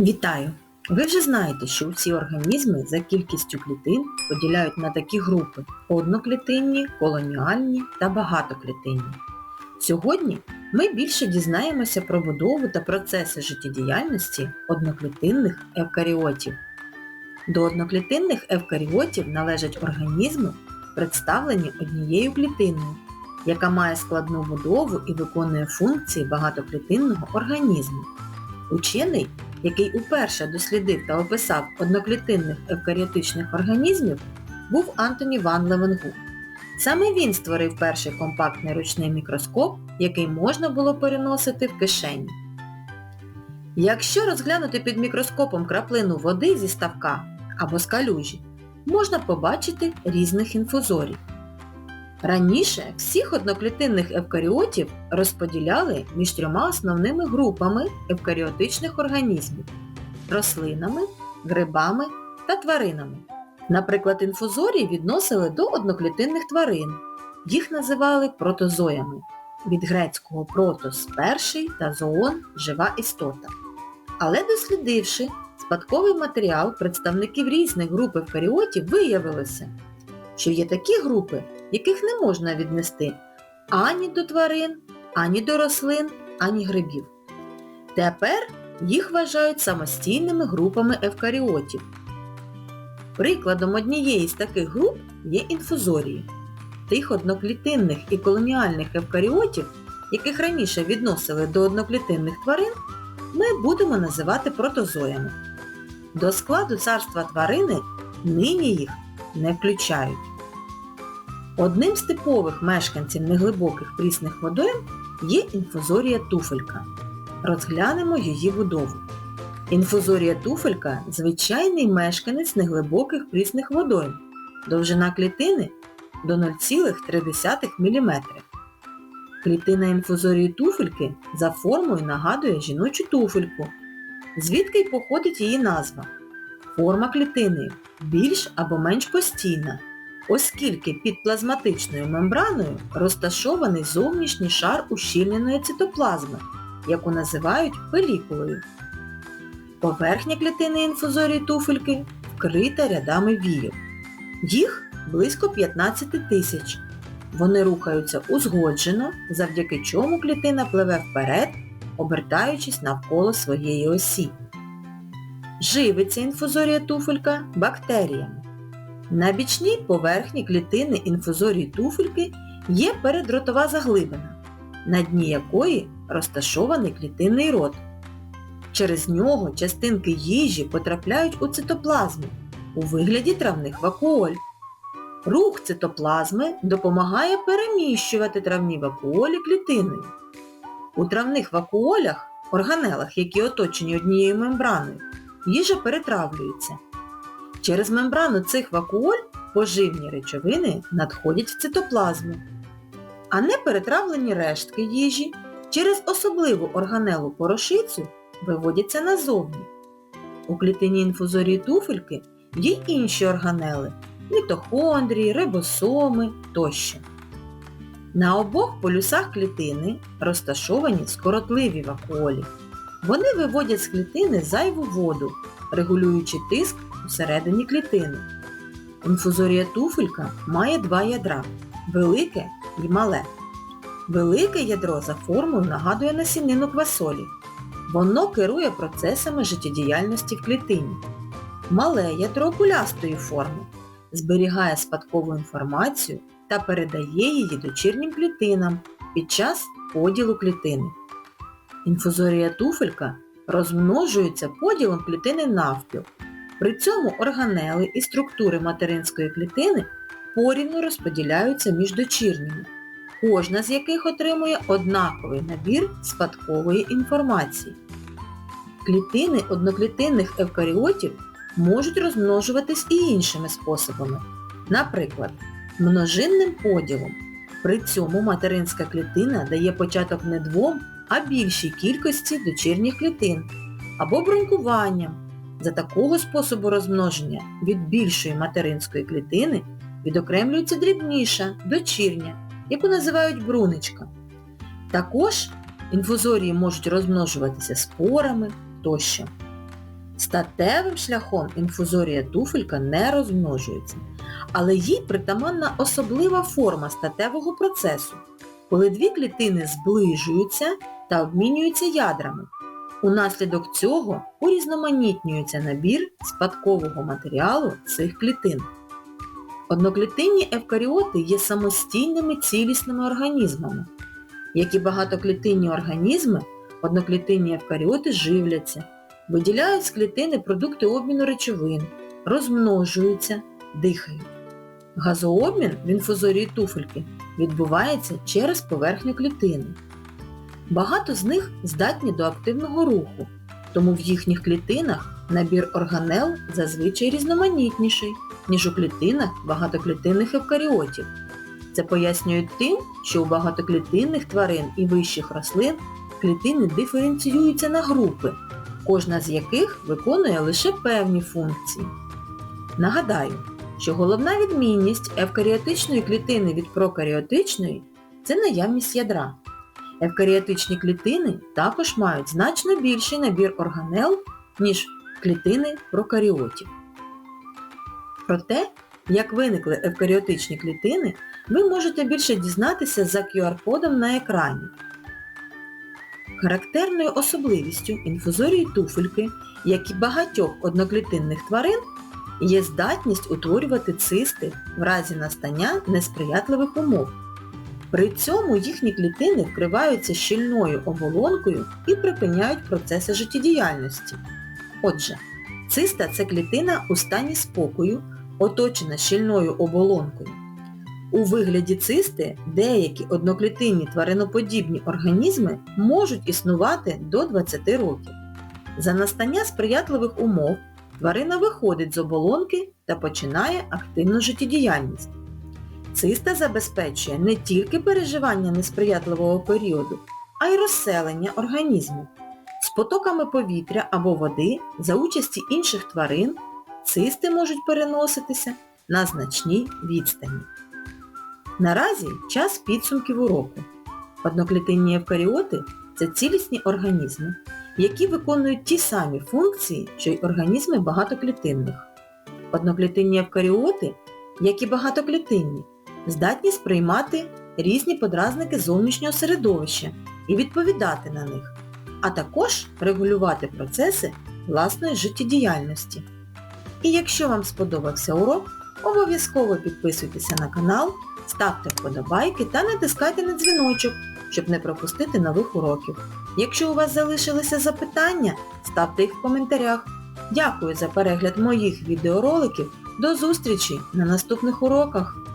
Вітаю! Ви вже знаєте, що всі організми за кількістю клітин поділяють на такі групи одноклітинні, колоніальні та багатоклітинні. Сьогодні ми більше дізнаємося про будову та процеси життєдіяльності одноклітинних евкаріотів. До одноклітинних евкаріотів належать організми, представлені однією клітиною, яка має складну будову і виконує функції багатоклітинного організму. Учений, який уперше дослідив та описав одноклітинних евкаріотичних організмів, був Антоні Ван Левенгук. Саме він створив перший компактний ручний мікроскоп, який можна було переносити в кишені. Якщо розглянути під мікроскопом краплину води зі ставка або з калюжі, можна побачити різних інфузорій. Раніше всіх одноклітинних евкаріотів розподіляли між трьома основними групами евкаріотичних організмів рослинами, грибами та тваринами. Наприклад, інфузорії відносили до одноклітинних тварин. Їх називали протозоями. Від грецького протос перший та зоон жива істота. Але дослідивши спадковий матеріал представників різних груп евкаріотів, виявилося, що є такі групи, яких не можна віднести ані до тварин, ані до рослин, ані грибів. Тепер їх вважають самостійними групами евкаріотів. Прикладом однієї з таких груп є інфузорії. Тих одноклітинних і колоніальних евкаріотів, яких раніше відносили до одноклітинних тварин, ми будемо називати протозоями. До складу царства тварини нині їх не включають. Одним з типових мешканців неглибоких прісних водойм є інфузорія туфелька. Розглянемо її будову. Інфузорія туфелька – звичайний мешканець неглибоких прісних водойм. Довжина клітини до 0,3 мм. Клітина інфузорії туфельки за формою нагадує жіночу туфельку, звідки й походить її назва. Форма клітини більш або менш постійна, оскільки під плазматичною мембраною розташований зовнішній шар ущільненої цитоплазми, яку називають пелікулою. Поверхня клітини інфузорії туфельки вкрита рядами війок. Їх близько 15 тисяч. Вони рухаються узгоджено, завдяки чому клітина пливе вперед, обертаючись навколо своєї осі. Живиться інфузорія туфелька бактеріями. На бічній поверхні клітини інфузорії туфельки є передротова заглибина, на дні якої розташований клітинний рот. Через нього частинки їжі потрапляють у цитоплазму у вигляді травних вакуоль. Рух цитоплазми допомагає переміщувати травні вакуолі клітиною. У травних вакуолях, органелах, які оточені однією мембраною, їжа перетравлюється. Через мембрану цих вакуоль поживні речовини надходять в цитоплазму, а неперетравлені рештки їжі через особливу органелу порошицю виводяться назовні. У клітині інфузорії туфельки є інші органели мітохондрії, рибосоми тощо. На обох полюсах клітини розташовані скоротливі вакуолі. Вони виводять з клітини зайву воду, регулюючи тиск усередині клітини. Інфузорія туфелька має два ядра велике і мале. Велике ядро за формою нагадує насінину квасолі. Воно керує процесами життєдіяльності в клітині. Мале ядро кулястої форми зберігає спадкову інформацію та передає її дочірнім клітинам під час поділу клітини. Інфузорія туфелька розмножується поділом клітини навпіл. При цьому органели і структури материнської клітини порівну розподіляються між дочірніми, кожна з яких отримує однаковий набір спадкової інформації. Клітини одноклітинних евкаріотів можуть розмножуватись і іншими способами. Наприклад, множинним поділом. При цьому материнська клітина дає початок не двом, а більшій кількості дочірніх клітин або бронькуванням. За такого способу розмноження від більшої материнської клітини відокремлюється дрібніша, дочірня, яку називають бруничка. Також інфузорії можуть розмножуватися спорами тощо. Статевим шляхом інфузорія туфелька не розмножується, але їй притаманна особлива форма статевого процесу, коли дві клітини зближуються та обмінюються ядрами. Унаслідок цього урізноманітнюється набір спадкового матеріалу цих клітин. Одноклітинні евкаріоти є самостійними цілісними організмами. Як і багатоклітинні організми, одноклітинні евкаріоти живляться, виділяють з клітини продукти обміну речовин, розмножуються, дихають. Газообмін в інфузорії туфельки відбувається через поверхню клітини. Багато з них здатні до активного руху, тому в їхніх клітинах набір органел зазвичай різноманітніший, ніж у клітинах багатоклітинних евкаріотів. Це пояснюють тим, що у багатоклітинних тварин і вищих рослин клітини диференціюються на групи, кожна з яких виконує лише певні функції. Нагадаю, що головна відмінність евкаріотичної клітини від прокаріотичної – це наявність ядра. Евкаріотичні клітини також мають значно більший набір органел, ніж клітини прокаріотів. Про те, як виникли евкаріотичні клітини, ви можете більше дізнатися за QR-кодом на екрані. Характерною особливістю інфузорії туфельки, як і багатьох одноклітинних тварин, є здатність утворювати цисти в разі настання несприятливих умов. При цьому їхні клітини вкриваються щільною оболонкою і припиняють процеси життєдіяльності. Отже, циста це клітина у стані спокою, оточена щільною оболонкою. У вигляді цисти деякі одноклітинні твариноподібні організми можуть існувати до 20 років. За настання сприятливих умов тварина виходить з оболонки та починає активну життєдіяльність. Циста забезпечує не тільки переживання несприятливого періоду, а й розселення організму. З потоками повітря або води за участі інших тварин цисти можуть переноситися на значні відстані. Наразі час підсумків уроку. Одноклітинні евкаріоти – це цілісні організми, які виконують ті самі функції, що й організми багатоклітинних. Одноклітинні евкаріоти, як і багатоклітинні, здатні сприймати різні подразники зовнішнього середовища і відповідати на них, а також регулювати процеси власної життєдіяльності. І якщо вам сподобався урок, обов'язково підписуйтеся на канал, ставте вподобайки та натискайте на дзвіночок, щоб не пропустити нових уроків. Якщо у вас залишилися запитання, ставте їх в коментарях. Дякую за перегляд моїх відеороликів. До зустрічі на наступних уроках!